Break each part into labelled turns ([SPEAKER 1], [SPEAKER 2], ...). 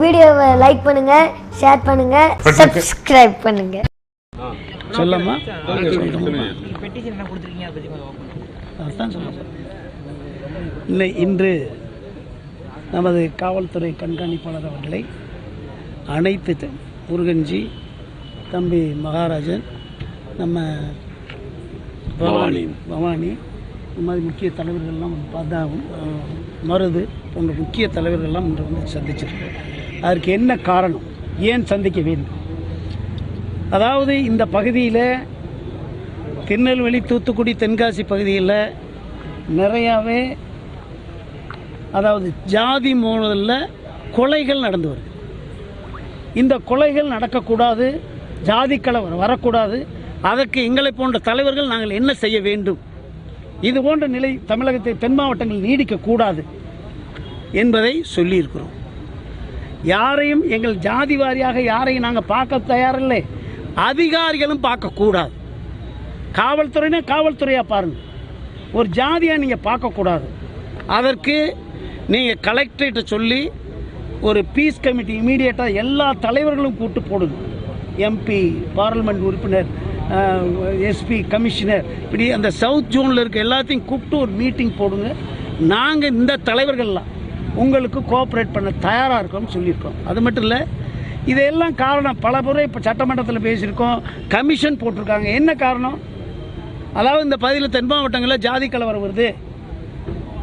[SPEAKER 1] வீடியோவை லைக் பண்ணுங்க ஷேர் பண்ணுங்க சப்ஸ்கிரைப் பண்ணுங்க.
[SPEAKER 2] சொல்லுங்கள் இன்னை இன்று நமது காவல்துறை கண்காணிப்பாளர் அவர்களை அனைத்து முருகன்ஜி தம்பி மகாராஜன் நம்ம பவானி பவானி இந்த மாதிரி முக்கிய தலைவர்கள்லாம் பார்த்தா மருது போன்ற முக்கிய தலைவர்கள்லாம் இன்று வந்து சந்திச்சிருக்கோம் அதற்கு என்ன காரணம்? ஏன் சந்திக்க வேண்டும்? அதாவது இந்த பகுதியில் திருநெல்வேலி தூத்துக்குடி தென்காசி பகுதியில் நிறையாவே அதாவது ஜாதி மூலத்தில் கொலைகள் நடந்து வருது. இந்த கொலைகள் நடக்கக்கூடாது ஜாதி கலவரம் வரக்கூடாது. அதற்கு எங்களை போன்ற தலைவர்கள் நாங்கள் என்ன செய்ய வேண்டும்? இது போன்ற நிலை தமிழகத்தை தென் மாவட்டங்கள் நீடிக்கக்கூடாது. என்பதை சொல்லியிருக்கிறோம். யாரையும் எங்கள் ஜாதி வாரியாக யாரையும் நாங்கள் பார்க்க தயாரில்லை. அதிகாரிகளும் பார்க்கக்கூடாது காவல்துறைனா காவல்துறையாக பாருங்கள் ஒரு ஜாதியாக நீங்கள் பார்க்கக்கூடாது அதற்கு நீங்கள் கலெக்டர்கிட்ட சொல்லி ஒரு பீஸ் கமிட்டி இமீடியட்டாக எல்லா தலைவர்களும் கூட்டு போடுங்க. எம்பி பார்லிமெண்ட் உறுப்பினர் எஸ்பி கமிஷனர் இப்படி அந்த சவுத் ஜோனில் இருக்க எல்லாத்தையும் கூப்பிட்டு ஒரு மீட்டிங் போடுங்க. நாங்கள் இந்த தலைவர்கள்லாம். உங்களுக்கு கோஆப்ரேட் பண்ண தயாராக இருக்கோம்னு சொல்லியிருக்கோம். அது மட்டும் இல்லை இதெல்லாம் காரணம் பல முறை இப்போ சட்டமன்றத்தில் பேசியிருக்கோம். கமிஷன் போட்டிருக்காங்க. என்ன காரணம்? அதாவது இந்த பகுதியில் தென் மாவட்டங்களில் ஜாதி கலவரம் வருது.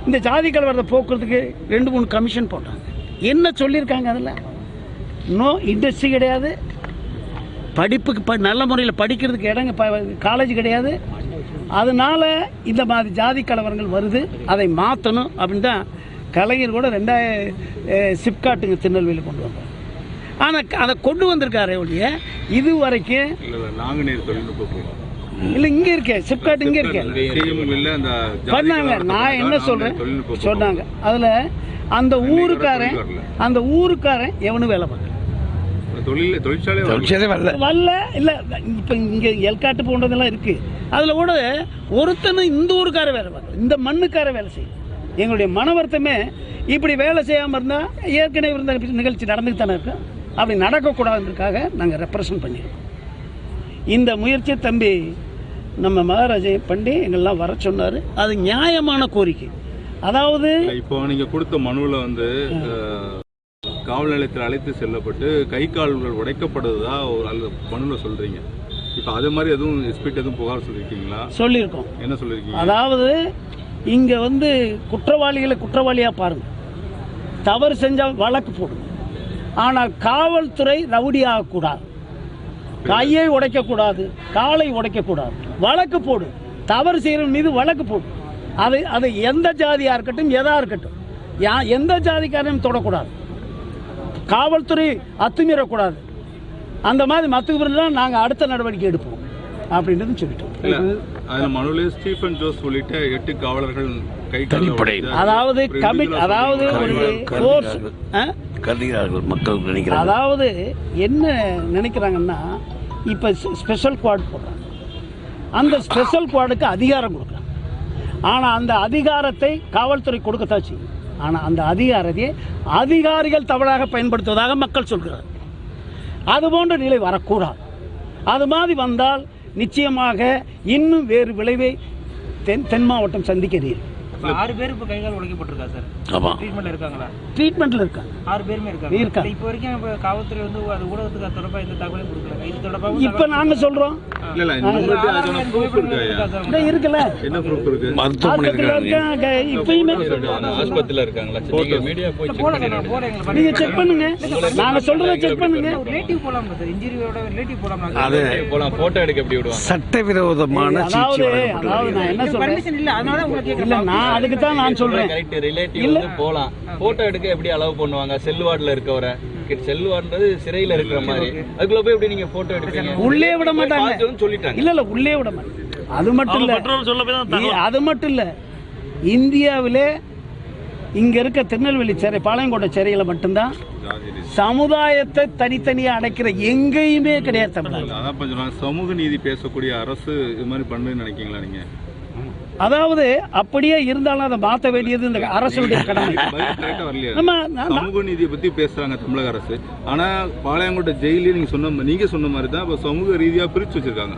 [SPEAKER 2] இந்த ஜாதி கலவரத்தை போக்குறதுக்கு ரெண்டு மூணு கமிஷன் போட்டாங்க. என்ன சொல்லியிருக்காங்க அதில்? நோ இண்டஸ்ட்ரி கிடையாது. படிப்புக்கு ப நல்ல முறையில் படிக்கிறதுக்கு இடங்க ப காலேஜ் கிடையாது. அதனால் இந்த மாதிரி ஜாதி கலவரங்கள் வருது. அதை மாற்றணும் அப்படின்னு தான் கலைஞர் கூட ரெண்டாயிரம் சிப்காட்டுங்க திருநெல்வேலி கொண்டு வந்தார். ஆனால் அதை கொண்டு வந்திருக்காரே ஒழிய இது வரைக்கும்
[SPEAKER 3] இல்ல நாங்குநேர் தொழில்நுட்ப பூங்கா.
[SPEAKER 2] இல்லை இங்கே இருக்கேன் சிப்காட் இங்கே இருக்கேன்
[SPEAKER 3] செய்யும் இல்ல அந்த ஜாதி
[SPEAKER 2] பண்ணாங்க. நான் என்ன சொல்கிறேன். சொன்னாங்க. அதில் அந்த ஊருக்காரன். அந்த ஊருக்காரன் எவனும் வேலை பார்க்கல.
[SPEAKER 3] வரல.
[SPEAKER 2] வரல. இல்லை இப்போ இங்கே எல்காட்டு போன்றதெல்லாம் இருக்குது அதில் கூட ஒருத்தனும் இந்த ஊருக்கார வேலை பார்க்கல. இந்த மண்ணுக்கார வேலை செய்யும் எங்களுடைய மன வருத்தமே இப்படி வேலை செய்யாமல் இருந்தால் ஏற்கனவே இருந்த நிகழ்ச்சி நடந்துட்டு தானே இருக்கு? அப்படி நடக்கக்கூடாதுன்றதுக்காக நாங்கள் ரெப்ரசன்ட் பண்ணியிருக்கோம். இந்த முயற்சி தம்பி நம்ம மகாராஜை பண்ணி எங்கெல்லாம் வர சொன்னார் அது நியாயமான கோரிக்கை. அதாவது
[SPEAKER 3] இப்போ நீங்க கொடுத்த மனுவில் வந்து காவல் நிலையத்தில் அழைத்து செல்லப்பட்டு கை கால்கள் உடைக்கப்படுவதா ஒரு அல்ல மனுவில் சொல்றீங்க. இப்போ அது மாதிரி எதுவும் எஸ்பிட் எதுவும் புகார் சொல்லியிருக்கீங்களா?
[SPEAKER 2] சொல்லியிருக்கோம்.
[SPEAKER 3] என்ன சொல்லியிருக்கீங்க?
[SPEAKER 2] அதாவது இங்கே வந்து குற்றவாளிகளை குற்றவாளியாக பாருங்கள் தவறு செஞ்சால் வழக்கு போடும். ஆனால் காவல்துறை ரவுடி ஆகக்கூடாது கையை உடைக்கக்கூடாது காலை உடைக்கக்கூடாது வழக்கு போடும். தவறு செய்கிறவன் மீது வழக்கு போடும். அது அது எந்த ஜாதியாக இருக்கட்டும் எதாக இருக்கட்டும். யா எந்த ஜாதிக்காரனையும் தொடக்கூடாது. காவல்துறை அத்துமீறக்கூடாது. அந்த மாதிரி மத்துமீறலாம் நாங்கள் அடுத்த நடவடிக்கை எடுப்போம். அப்படின்றது சொல்லிட்டோம்.
[SPEAKER 3] மனுவிலே ஸ்டீஃபன் ஜோஸ் உள்ளிட்ட எட்டு காவலர்கள் கை கால்
[SPEAKER 2] அதாவது கமிட் அதாவது
[SPEAKER 4] கருதுகிறார்கள். மக்கள் நினைக்கிறாங்க
[SPEAKER 2] அதாவது என்ன நினைக்கிறாங்கன்னா இப்போ ஸ்பெஷல் குவாட் போடுறாங்க. அந்த ஸ்பெஷல் குவாடுக்கு அதிகாரம் கொடுக்குறாங்க. ஆனால் அந்த அதிகாரத்தை காவல்துறை கொடுக்கத்தான் செய்யும். ஆனால் அந்த அதிகாரத்தை அதிகாரிகள் தவறாக பயன்படுத்துவதாக மக்கள் சொல்கிறார் அது போன்ற நிலை வரக்கூடாது. அது மாதிரி வந்தால் நிச்சயமாக இன்னும் வேறு விளைவை தென் தென் மாவட்டம்
[SPEAKER 5] சந்திக்கிறீர்கள் ஆறு பேர் இப்போ கை கால் உடைக்கப்பட்டிருக்கா சார்?
[SPEAKER 4] ஆமா.
[SPEAKER 5] ட்ரீட்மெண்ட்ல இருக்காங்களா?
[SPEAKER 2] ட்ரீட்மெண்ட்டில் இருக்காங்க
[SPEAKER 5] ஆறு பேருமே இருக்காங்க. இல்ல, இப்போ வரைக்கும் இப்போ காவல்துறை வந்து அது ஊடகத்துக்கு தொடர்பாக எந்த தகவலையும் கொடுக்கல. இது தொடர்பாக
[SPEAKER 2] இப்போ நாங்கள் சொல்கிறோம்
[SPEAKER 3] இல்ல இருக்கு
[SPEAKER 2] இருக்குல்ல.
[SPEAKER 3] என்ன ப்ரூஃப் இருக்கு?
[SPEAKER 2] இப்பயுமே.
[SPEAKER 6] ஆஸ்பத்திரியில இருக்காங்களா? மீடியா போய் செக்
[SPEAKER 2] நீங்க பண்ணுங்க. நாங்க சொல்றத செக் பண்ணுங்க.
[SPEAKER 5] ரிலேட்டிவ் போலாம் சார். இன்ஜுரியோட ரிலேட்டிவ் போலாம்
[SPEAKER 4] அது
[SPEAKER 6] போலாம் போட்டோ எடுக்க எப்படி விடுவாங்க?
[SPEAKER 4] சட்டவிரோதமான
[SPEAKER 2] அதாவது நான் என்ன சொல்றேன்?
[SPEAKER 5] பர்மிஷன் இல்ல அதனால உங்களுக்கு
[SPEAKER 2] இல்ல நான் அதுக்கு தான் நான் சொல்றேன்.
[SPEAKER 6] கரெக்ட் ரிலேட்டிவ் வந்து போலாம். போட்டோ எடுக்க எப்படி அலோவ் பண்ணுவாங்க? செல்வார்ட்ல இருக்கவரை. செல்வார்ன்றது சிறையில இருக்கிற மாதிரி. அதுக்குள்ள போய் எப்படி நீங்க போட்டோ எடுப்பீங்க?
[SPEAKER 2] உள்ளே விட மாட்டாங்க.
[SPEAKER 6] சொல்லிட்டாங்க.
[SPEAKER 2] இல்ல இல்ல உள்ளே விட மாட்டாங்க. அது மட்டும் இல்ல. அது மட்டும் இல்ல. இந்தியாவிலே இங்க இருக்க திருநெல்வேலி சிறை பாளையங்கோட்டை சிறையில மட்டும்தான். சமுதாயத்தை தனித்தனியா அடைக்கிற எங்கேயுமே கிடையாது
[SPEAKER 3] சமூக நீதி பேசக்கூடிய அரசு இது மாதிரி பண்ணுன்னு நினைக்கீங்களா நீங்க?
[SPEAKER 2] அதாவது அப்படியே இருந்தாலும் அதை மாற்ற வேண்டியது இந்த அரசுடைய கடமை.
[SPEAKER 3] சமூக நீதியை பத்தி பேசுறாங்க தமிழக அரசு. ஆனா பாளையங்கோட்டை ஜெயிலே நீங்க சொன்ன நீங்க சொன்ன மாதிரி தான் இப்ப சமூக ரீதியா பிரிச்சு வச்சிருக்காங்க.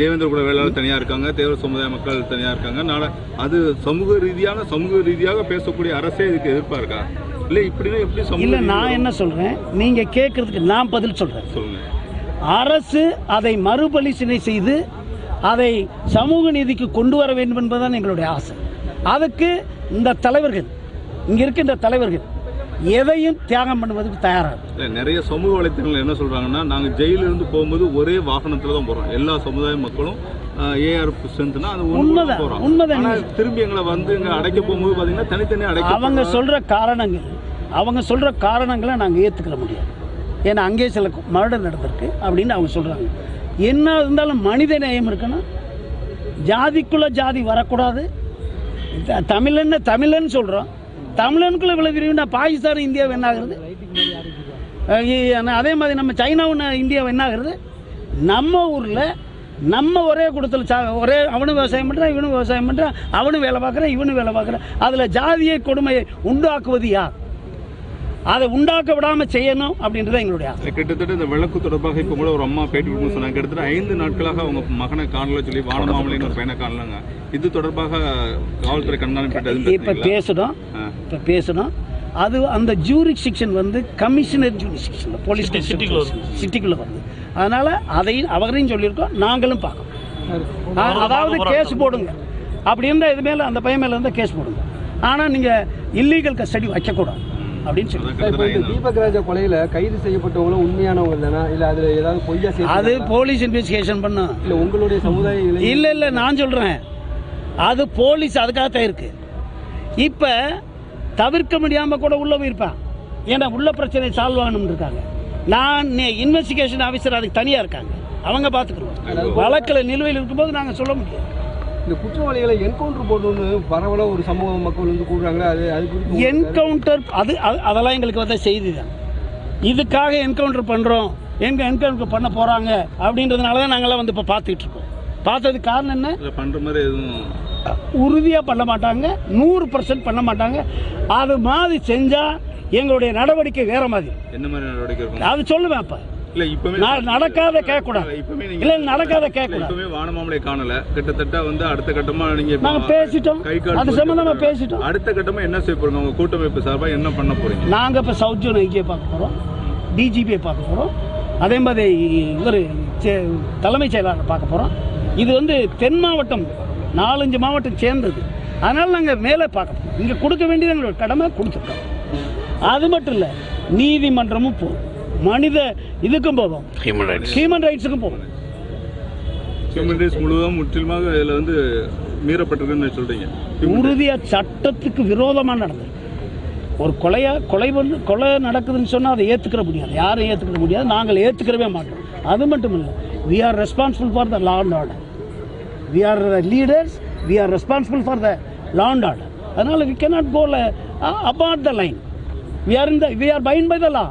[SPEAKER 3] தேவேந்திர குல வேளாளர் தனியா இருக்காங்க தேவர் சமுதாய மக்கள் தனியா இருக்காங்க. நாளை அது சமூக ரீதியான சமூக ரீதியாக பேசக்கூடிய அரசே இதுக்கு எதிர்ப்பா இருக்கா இல்ல இப்படின்னா எப்படி சமூக
[SPEAKER 2] இல்லை நான் என்ன சொல்கிறேன் நீங்கள் கேட்குறதுக்கு நான் பதில் சொல்கிறேன்
[SPEAKER 3] சொல்லுங்க.
[SPEAKER 2] அரசு அதை மறுபரிசீலனை செய்து அதை சமூக நீதிக்கு கொண்டு வர வேண்டும் என்பதுதான் எங்களுடைய ஆசை. அதுக்கு இந்த தலைவர்கள் இங்கே இருக்கின்ற தலைவர்கள் எதையும் தியாகம் பண்ணுவதற்கு தயாராக
[SPEAKER 3] நிறைய சமூக வலைத்தளங்கள் என்ன சொல்றாங்கன்னா நாங்க ஜெயில இருந்து போகும்போது ஒரே வாகனத்துல தான் போறோம். எல்லா சமுதாய மக்களும் ஏஆர் ஸ்ட்ரென்த்னா அது
[SPEAKER 2] உண்மைதான், உண்மைதான்.
[SPEAKER 3] திரும்பி எங்களை வந்து இங்க அடைக்க போகும்போது பாத்தீங்கன்னா தனித்தனியா அடைக்க
[SPEAKER 2] அவங்க சொல்கிற காரணங்கள் அவங்க சொல்கிற காரணங்களை நாங்கள் ஏற்றுக்கிற முடியாது. ஏன்னா அங்கே சில மர்டர் நடந்திருக்கு அப்படின்னு அவங்க சொல்கிறாங்க என்ன இருந்தாலும் மனித நேயம் இருக்கணும். ஜாதிக்குள்ளே ஜாதி வரக்கூடாது. த- தமிழன்னு தமிழன்னு சொல்கிறோம் தமிழனுக்குள்ளே இவ்வளோ பாகிஸ்தான் இந்தியாவை என்னாகிறது அதே மாதிரி நம்ம சைனாவும் இந்தியாவை என்னாகிறது நம்ம ஊரில் நம்ம ஒரே குடத்தில் சா ஒரே அவனும் விவசாயம் பண்ணுறான் இவனும் விவசாயம் பண்ணுறான் அவனும் வேலை பார்க்குறான் இவனும் வேலை பார்க்குறான். அதில் ஜாதியை கொடுமையை உண்டாக்குவது யார்? அதை உண்டாக்க விடாமல் செய்யணும் அப்படின்றது எங்களுடைய ஆசை.
[SPEAKER 3] கிட்டத்தட்ட இந்த விளக்கு தொடர்பாக இப்போ கூட ஒரு அம்மா பேட்டி கொடுக்கணும்னு சொன்னாங்க. கிட்டத்தட்ட ஐந்து நாட்களாக அவங்க மகனை காணல சொல்லி வானமாமலைன்னு ஒரு பையனை காணலங்க. இது தொடர்பாக காவல்துறை கண்காணிப்பு
[SPEAKER 2] இப்போ? பேசணும். இப்போ பேசணும் அது அந்த ஜூரிஸ்டிக்ஷன் வந்து கமிஷனர் ஜூரிஸ்டிக்ஷன் போலீஸ் சிட்டிக்குள்ளே வருது. அதனால் அதையும் அவரையும் சொல்லியிருக்கோம் நாங்களும் பார்க்கணும் அதாவது கேஸ் போடுங்க. அப்படி இருந்தால் இது மேலே அந்த பையன் மேலே இருந்தால் கேஸ் போடுங்க. ஆனால் நீங்கள் இல்லீகல் கஸ்டடி வைக்கக்கூடாது. அப்படின்னு சொல்லி.
[SPEAKER 7] தீபக் ராஜா கொலையில கைது செய்யப்பட்டவங்களும் உண்மையானவங்க தானா? இல்ல அதுல ஏதாவது பொய்யா
[SPEAKER 2] அது போலீஸ் இன்வெஸ்டிகேஷன் பண்ணும்
[SPEAKER 7] இல்ல உங்களுடைய சமுதாய
[SPEAKER 2] இல்லை இல்லை நான் சொல்கிறேன் அது போலீஸ் அதுக்காகத்தான் இருக்கு. இப்போ தவிர்க்க முடியாமல் கூட உள்ள போயிருப்பான். ஏன்னா உள்ள பிரச்சனை சால்வ் ஆகணும்னு இருக்காங்க. நான் இன்வெஸ்டிகேஷன் ஆஃபீஸர் அதுக்கு தனியாக இருக்காங்க. அவங்க பார்த்துக்குறோம் வழக்கில் நிலுவையில் இருக்கும்போது நாங்கள் சொல்ல முடியாது.
[SPEAKER 7] இந்த குற்றவாளிகளை என்கவுண்டர் போடணும்னு பரவலா ஒரு சமூக மக்கள் வந்து கூடுறாங்களே அது அது குறித்து
[SPEAKER 2] என்கவுண்டர் அது அது- அதெல்லாம் எங்களுக்கு வந்த செய்தி தான் இதுக்காக என்கவுண்டர் பண்ணுறோம் எங்கே என்கவுண்டர் பண்ண போகிறாங்க அப்படின்றதுனால தான் நாங்களாம் வந்து இப்போ பார்த்துட்டு இருக்கோம். பார்த்ததுக்கு காரணம் என்ன?
[SPEAKER 3] பண்ற மாதிரி எதுவும்
[SPEAKER 2] உறுதியாக பண்ண மாட்டாங்க நூறு பர்சன்ட் பண்ண மாட்டாங்க. அது மாதிரி செஞ்சால் எங்களுடைய நடவடிக்கை வேற மாதிரி.
[SPEAKER 3] என்ன மாதிரி நடவடிக்கை இருக்கும்?
[SPEAKER 2] அது சொல்லுவேன் அப்போ.
[SPEAKER 3] இல்ல இப்பவே
[SPEAKER 2] நடக்காத
[SPEAKER 3] இப்பவே நீங்க
[SPEAKER 2] இல்லை நடக்காத
[SPEAKER 3] இல்ல,
[SPEAKER 2] கேட்கக்கூடாது.
[SPEAKER 3] இப்பவே வானமாமலை காணல. கிட்டத்தட்ட வந்து அடுத்த கட்டமா நீங்க
[SPEAKER 2] நாங்கள் பேசிட்டோம்.
[SPEAKER 3] கை கால்
[SPEAKER 2] அது சம்மந்தமாக பேசிட்டோம்.
[SPEAKER 3] அடுத்த கட்டமா என்ன செய்ய போறீங்க? உங்க கூட்டமைப்பு சார்பா என்ன பண்ண போறீங்க?
[SPEAKER 2] நாங்கள் இப்போ சவுத் ஜோன் ஐக்கிய பார்க்க போகிறோம் டிஜிபியை பார்க்க போகிறோம் அதே மாதிரி இவர் தலைமைச் செயலாளர் பார்க்க போகிறோம் இது வந்து தென் மாவட்டம் நாலஞ்சு மாவட்டம் சேர்ந்தது. அதனால் நாங்கள் மேலே பார்க்க போகிறோம் இங்கே கொடுக்க வேண்டியது எங்களோட கடமை கொடுத்துருக்கோம். அது மட்டும் இல்லை நீதிமன்றமும் போகும். மனித இதுக்கும் போகும்
[SPEAKER 4] ஹியூமன் ரைட்ஸ்
[SPEAKER 2] ஹியூமன் ரைட்ஸுக்கும் போகும்
[SPEAKER 3] ஹியூமன் ரைட்ஸ் முழுவதும் முற்றிலுமாக இதுல வந்து மீறப்பட்டிருக்குன்னு சொல்றீங்க.
[SPEAKER 2] உறுதியாக சட்டத்துக்கு விரோதமாக நடந்தது ஒரு கொலையா கொலை பண்ணு கொலை நடக்குதுன்னு சொன்னால் அதை ஏற்றுக்கிற முடியாது. யாரும் ஏற்றுக்கிற முடியாது. நாங்கள் ஏற்றுக்கிறவே மாட்டோம். அது மட்டும் இல்லை we are responsible for the law and order we are the leaders we are responsible for the law and order அதனால் we cannot go apart the line we are in the we are fine by the law